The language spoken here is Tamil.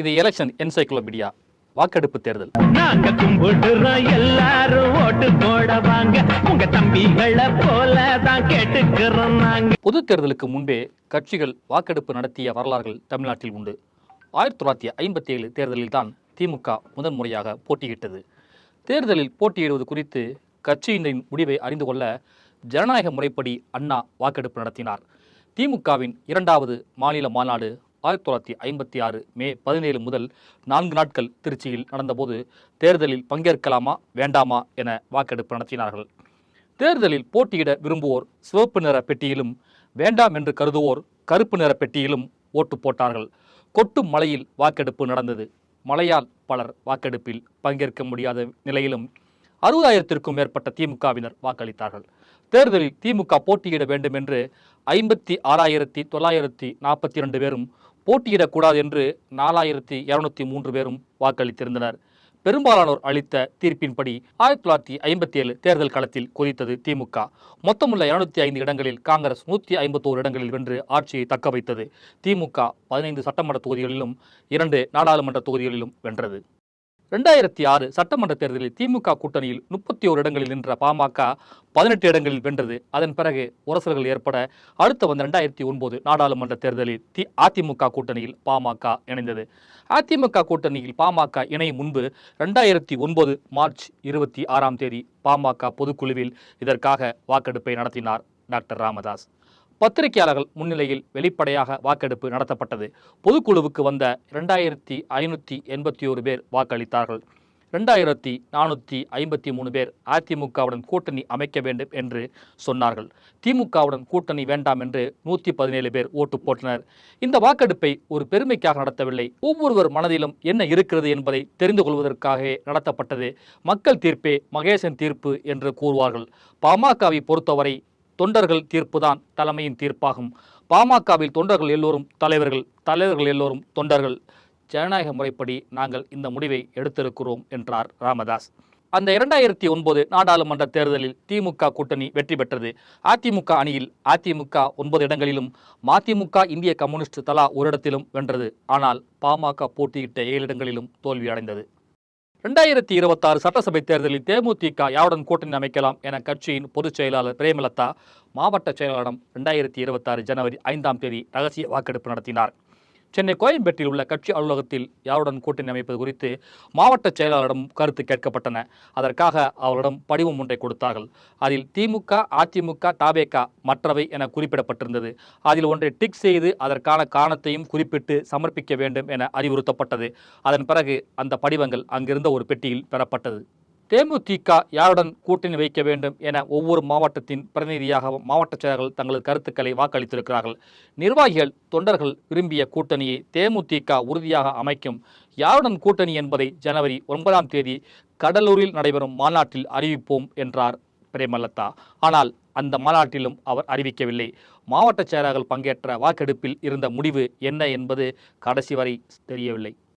இது எலெக்ஷன் என்சைக்ளோபீடியா வாக்கெடுப்பு தேர்தல். நாங்க கும்பிடுறோம் எல்லாரும் ஓட்டு போட வாங்க உங்க தம்பிகளை போல தான் கேட்டுக்கிறோம் நாங்க. பொது தேர்தலுக்கு முன்பே கட்சிகள் வாக்கெடுப்பு நடத்திய வரலாறுகள் தமிழ்நாட்டில் உண்டு. ஆயிரத்தி தொள்ளாயிரத்தி ஐம்பத்தி ஏழு தேர்தலில் தான் திமுக முதன் முறையாக போட்டியிட்டது. தேர்தலில் போட்டியிடுவது குறித்து கட்சியினரின் முடிவை அறிந்து கொள்ள ஜனநாயக முறைப்படி அண்ணா வாக்கெடுப்பு நடத்தினார். திமுகவின் இரண்டாவது மாநில மாநாடு ஆயிரத்தி தொள்ளாயிரத்தி ஐம்பத்தி ஆறு மே பதினேழு முதல் நான்கு நாட்கள் திருச்சியில் நடந்தபோது தேர்தலில் பங்கேற்கலாமா வேண்டாமா என வாக்கெடுப்பு நடத்தினார்கள். தேர்தலில் போட்டியிட விரும்புவோர் சிவப்பு நிற பெட்டியிலும் வேண்டாம் என்று கருதுவோர் கருப்பு நிற பெட்டியிலும் ஓட்டு போட்டார்கள். கொட்டும் மலையில் வாக்கெடுப்பு நடந்தது. மழையால் பலர் வாக்கெடுப்பில் பங்கேற்க முடியாத நிலையிலும் அறுபதாயிரத்திற்கும் மேற்பட்ட திமுகவினர் வாக்களித்தார்கள். தேர்தலில் திமுக போட்டியிட வேண்டும் என்று ஐம்பத்தி ஆறாயிரத்தி தொள்ளாயிரத்தி நாற்பத்தி இரண்டு பேரும் போட்டியிடக்கூடாது என்று நாலாயிரத்தி இருநூத்தி மூன்று பேரும் வாக்களித்திருந்தனர். பெரும்பாலானோர் அளித்த தீர்ப்பின்படி ஆயிரத்தி தொள்ளாயிரத்தி ஐம்பத்தி ஏழு தேர்தல் களத்தில் குதித்தது திமுக. மொத்தமுள்ள இருநூத்தி ஐந்து இடங்களில் காங்கிரஸ் நூற்றி ஐம்பத்தோரு இடங்களில் வென்று ஆட்சியை தக்க வைத்தது திமுக பதினைந்து சட்டமன்ற தொகுதிகளிலும் இரண்டு நாடாளுமன்ற தொகுதிகளிலும் வென்றது. ரெண்டாயிரத்தி ஆறு சட்டமன்ற தேர்தலில் திமுக கூட்டணியில் முப்பத்தி ஓரு இடங்களில் நின்ற பாமக பதினெட்டு இடங்களில் வென்றது. அதன் பிறகு உரசல்கள் ஏற்பட அடுத்த வந்த ரெண்டாயிரத்தி ஒன்பது நாடாளுமன்ற தேர்தலில் தி அதிமுக கூட்டணியில் பாமக இணைந்தது. அதிமுக கூட்டணியில் பாமக இணையும் முன்பு ரெண்டாயிரத்தி ஒன்பது மார்ச் இருபத்தி ஆறாம் தேதி பாமக பொதுக்குழுவில் இதற்காக வாக்கெடுப்பை நடத்தினார் டாக்டர் ராமதாஸ். பத்திரிகையாளர்கள் முன்னிலையில் வெளிப்படையாக வாக்கெடுப்பு நடத்தப்பட்டது. பொதுக்குழுவுக்கு வந்த இரண்டாயிரத்தி ஐநூற்றி எண்பத்தி ஒரு பேர் வாக்களித்தார்கள். ரெண்டாயிரத்தி நானூற்றி ஐம்பத்தி மூணு பேர் அதிமுகவுடன் கூட்டணி அமைக்க வேண்டும் என்று சொன்னார்கள். திமுகவுடன் கூட்டணி வேண்டாம் என்று நூற்றி பதினேழு பேர் ஓட்டு போட்டனர். இந்த வாக்கெடுப்பை ஒரு பெருமைக்காக நடத்தவில்லை. ஒவ்வொருவர் மனதிலும் என்ன இருக்கிறது என்பதை தெரிந்து கொள்வதற்காகவே நடத்தப்பட்டது. மக்கள் தீர்ப்பே மகேசன் தீர்ப்பு என்று கூறுவார்கள். பாமகவை பொறுத்தவரை தொண்டர்கள் தீர்ப்புதான் தலைமையின் தீர்ப்பாகும். பாமகவில் தொண்டர்கள் எல்லோரும் தலைவர்கள் தலைவர்கள் எல்லோரும் தொண்டர்கள். ஜனநாயக முறைப்படி நாங்கள் இந்த முடிவை எடுத்திருக்கிறோம் என்றார் ராமதாஸ். அந்த இரண்டாயிரத்தி ஒன்பது நாடாளுமன்ற தேர்தலில் திமுக கூட்டணி வெற்றி பெற்றது. அதிமுக அணியில் அதிமுக ஒன்பது இடங்களிலும் மதிமுக இந்திய கம்யூனிஸ்ட் தலா ஒரு இடத்திலும் வென்றது. ஆனால் பாமக போட்டியிட்ட ஏழு இடங்களிலும் தோல்வி அடைந்தது ரெண்டாயிரத்தி இருபத்தாறு சட்டசபை தேர்தலில் தேமுதிக யாருடன் கூட்டணி அமைக்கலாம் என கட்சியின் பொதுச் செயலாளர் பிரேமலதா மாவட்ட செயலாளரிடம் ரெண்டாயிரத்தி இருபத்தாறு ஜனவரி ஐந்தாம் தேதி ரகசிய வாக்கெடுப்பு நடத்தினார். சென்னை கோயம்பேட்டில் உள்ள கட்சி அலுவலகத்தில் யாருடன் கூட்டணி அமைப்பது குறித்து மாவட்ட செயலாளரிடம் கருத்து கேட்கப்பட்டன. அதற்காக அவரிடம் படிவம் ஒன்றை கொடுத்தார்கள். அதில் திமுக அதிமுக தாவேகா மற்றவை என குறிப்பிடப்பட்டிருந்தது. அதில் ஒன்றை டிக் செய்து அதற்கான காரணத்தையும் குறிப்பிட்டு சமர்ப்பிக்க வேண்டும் என அறிவுறுத்தப்பட்டது. அதன் பிறகு அந்த படிவங்கள் அங்கிருந்த ஒரு பெட்டியில் பெறப்பட்டது. தேமுதிக யாருடன் கூட்டணி வைக்க வேண்டும் என ஒவ்வொரு மாவட்டத்தின் பிரதிநிதியாக மாவட்ட செயலர்கள் தங்களது கருத்துக்களை வாக்களித்திருக்கிறார்கள். நிர்வாகிகள் தொண்டர்கள் விரும்பிய கூட்டணியை தேமுதிக உறுதியாக அமைக்கும். யாருடன் கூட்டணி என்பதை ஜனவரி ஒன்பதாம் தேதி கடலூரில் நடைபெறும் மாநாட்டில் அறிவிப்போம் என்றார் பிரேமலதா. ஆனால் அந்த மாநாட்டிலும் அவர் அறிவிக்கவில்லை. மாவட்ட செயலர்கள் பங்கேற்ற வாக்கெடுப்பில் இருந்த முடிவு என்ன என்பது கடைசி வரை தெரியவில்லை.